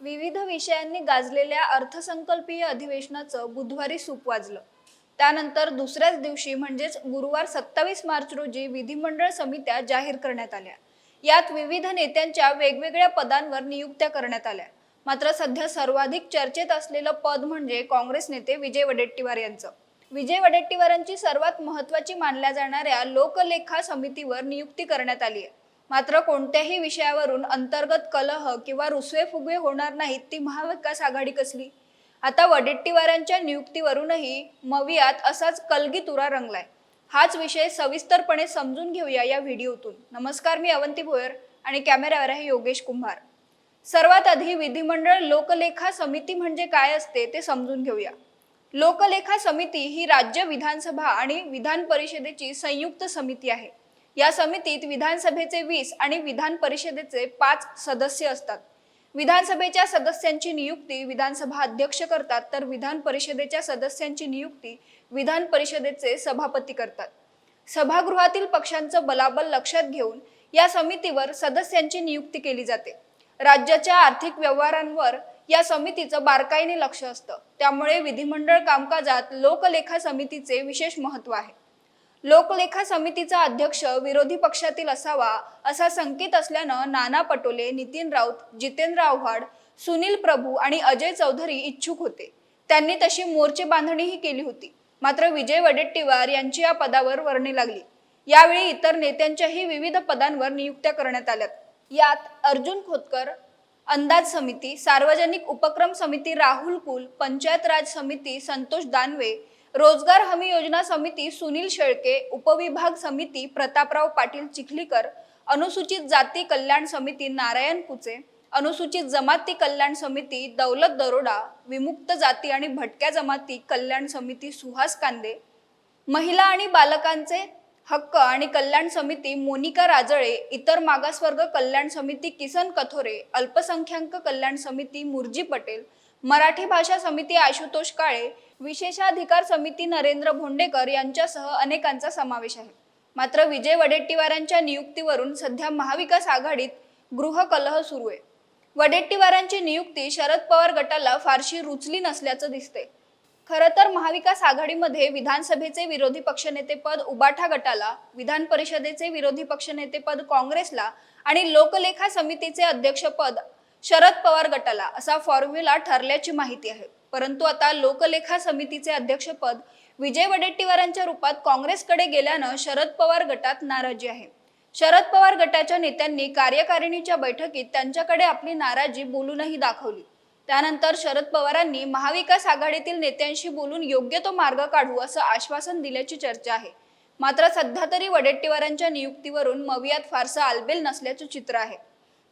विविध विषयांनी गाजलेल्या अर्थसंकल्पीय अधिवेशनाचं बुधवारी सूप वाजलं. त्यानंतर दुसऱ्याच दिवशी म्हणजेच गुरुवार सत्तावीस मार्च रोजी विधिमंडळ समित्या जाहीर करण्यात आल्या. यात विविध नेत्यांच्या वेगवेगळ्या पदांवर नियुक्त्या करण्यात आल्या. मात्र सध्या सर्वाधिक चर्चेत असलेलं पद म्हणजे काँग्रेस नेते विजय वडेट्टीवार यांचं. विजय वडेट्टीवारांची सर्वात महत्वाची मानल्या जाणाऱ्या लोकलेखा समितीवर नियुक्ती करण्यात आली आहे. मात्र कोणत्याही विषयावरून अंतर्गत कलह किंवा रुसवे फुगवे होणार नाहीत ती महाविकास आघाडी कसली? आता वडेट्टीवारांच्या नियुक्तीवरूनही मवियात असाच कलगीतुरा रंगलाय. हाच विषय सविस्तरपणे समजून घेऊया या व्हिडिओतून. नमस्कार मी अवंती भोयर आणि कॅमेऱ्यावर आहे योगेश कुंभार. सर्वात आधी विधिमंडळ लोकलेखा समिती म्हणजे काय असते ते समजून घेऊया. लोकलेखा समिती ही राज्य विधानसभा आणि विधान परिषदेची संयुक्त समिती आहे. या समितीत विधानसभेचे वीस आणि विधान परिषदेचे पाच सदस्य असतात. विधानसभेच्या सदस्यांची नियुक्ती विधानसभा अध्यक्ष करतात तर विधान परिषदेच्या सदस्यांची नियुक्ती विधान परिषदेचे सभापती करतात. सभागृहातील पक्षांचं बलाबल लक्षात घेऊन या समितीवर सदस्यांची नियुक्ती केली जाते. राज्याच्या आर्थिक व्यवहारांवर या समितीचं बारकाईने लक्ष असतं. त्यामुळे विधिमंडळ कामकाजात लोकलेखा समितीचे विशेष महत्त्व आहे. लोकलेखा समितीचा अध्यक्ष विरोधी पक्षातील असावा असा संकेत असल्यानं नाना पटोले नितीन राऊत जितेंद्र आव्हाड सुनील प्रभू आणि अजय चौधरी इच्छुक होते. त्यांनी तशी मोर्चे बांधणीही केली होती. मात्र विजय वडेट्टीवार यांची या पदावर वर्णी लागली. यावेळी इतर नेत्यांच्याही विविध पदांवर नियुक्त्या करण्यात आल्यात. यात अर्जुन खोतकर अंदाज समिती सार्वजनिक उपक्रम समिती राहुल कुल पंचायत राज समिती संतोष दानवे रोजगार हमी योजना समिती सुनील शेळके उपविभाग समिती प्रतापराव पाटील चिखलीकर अनुसूचित जाती कल्याण समिती नारायण कुचे अनुसूचित जमाती कल्याण समिती दौलत दरोडा विमुक्त जाती आणि भटक्या जमाती कल्याण समिती सुहास कांदे महिला आणि बालकांचे हक्क आणि कल्याण समिती मोनिका राजळे इतर मागासवर्ग कल्याण समिती किसन कथोरे अल्पसंख्याक कल्याण समिती मुरजी पटेल मराठी भाषा समिती आशुतोष काळे विशेषाधिकार समिती नरेंद्र भोंडेकर यांच्यासह अनेकांचा समावेश आहे. मात्र विजय वडेट्टीवारांच्या नियुक्तीवरून सध्या महाविकास आघाडीत गृहकलह सुरू आहे. वडेट्टीवारांची नियुक्ती शरद पवार गटाला फारशी रुचली नसल्याचं दिसते खरं तर महाविकास आघाडीमध्ये विधानसभेचे विरोधी पक्षनेतेपद उबाठा गटाला विधान परिषदेचे विरोधी पक्षनेतेपद काँग्रेसला आणि लोकलेखा समितीचे अध्यक्षपद शरद पवार गटाला असा फॉर्म्युला ठरल्याची माहिती आहे. परंतु आता लोकलेखा समितीचे अध्यक्षपद विजय वडेट्टीवारांच्या रूपात काँग्रेसकडे गेल्यानं शरद पवार गटात नाराजी आहे. शरद पवार गटाच्या नेत्यांनी कार्यकारिणीच्या बैठकीत त्यांच्याकडे आपली नाराजी बोलूनही दाखवली. त्यानंतर शरद पवारांनी महाविकास आघाडीतील नेत्यांशी बोलून योग्य तो मार्ग काढू असं आश्वासन दिल्याची चर्चा आहे. मात्र सध्या तरी वडेट्टीवारांच्या नियुक्तीवरून मवियात फारसं आलबेल नसल्याचं चित्र आहे.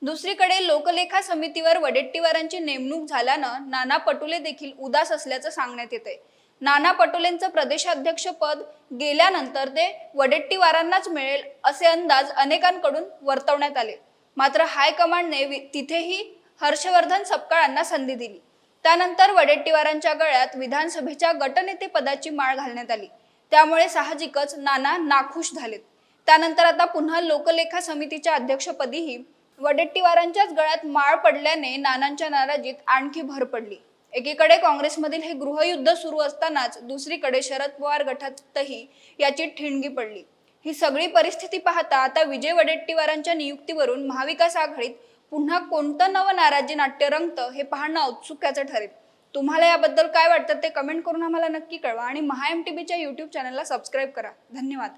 दुसरीकडे लोकलेखा समितीवर वडेट्टीवारांची नेमणूक झाल्यानं नाना पटोले देखील उदास असल्याचं सांगण्यात येते नाना पटोलेंचं प्रदेशाध्यक्ष पद गेल्यानंतर ते वडेट्टीवारांनाच मिळेल असे अंदाज अनेकांकडून वर्तवण्यात आले. मात्र हायकमांडने वि- तिथेही हर्षवर्धन सपकाळांना संधी दिली. त्यानंतर वडेट्टीवारांच्या गळ्यात विधानसभेच्या गटनेते पदाची माळ घालण्यात आली. त्यामुळे साहजिकच नाना नाखुश झालेत. त्यानंतर आता पुन्हा लोकलेखा समितीच्या अध्यक्षपदीही वडेट्टीवारांच्याच गळ्यात माळ पडल्याने नानांच्या नाराजीत आणखी भर पडली. एकीकडे काँग्रेसमधील हे गृहयुद्ध सुरू असतानाच दुसरीकडे शरद पवार गटातही याची ठिणगी पडली. ही सगळी परिस्थिती पाहता आता विजय वडेट्टीवारांच्या नियुक्तीवरून महाविकास आघाडीत पुन्हा कोणतं नवं नाराजी नाट्य रंगतं हे पाहणं औत्सुक्याचं ठरेल. तुम्हाला याबद्दल काय वाटतं ते कमेंट करून आम्हाला नक्की कळवा आणि महा एम टी बीच्या यूट्यूब चॅनलला सबस्क्राईब करा. धन्यवाद.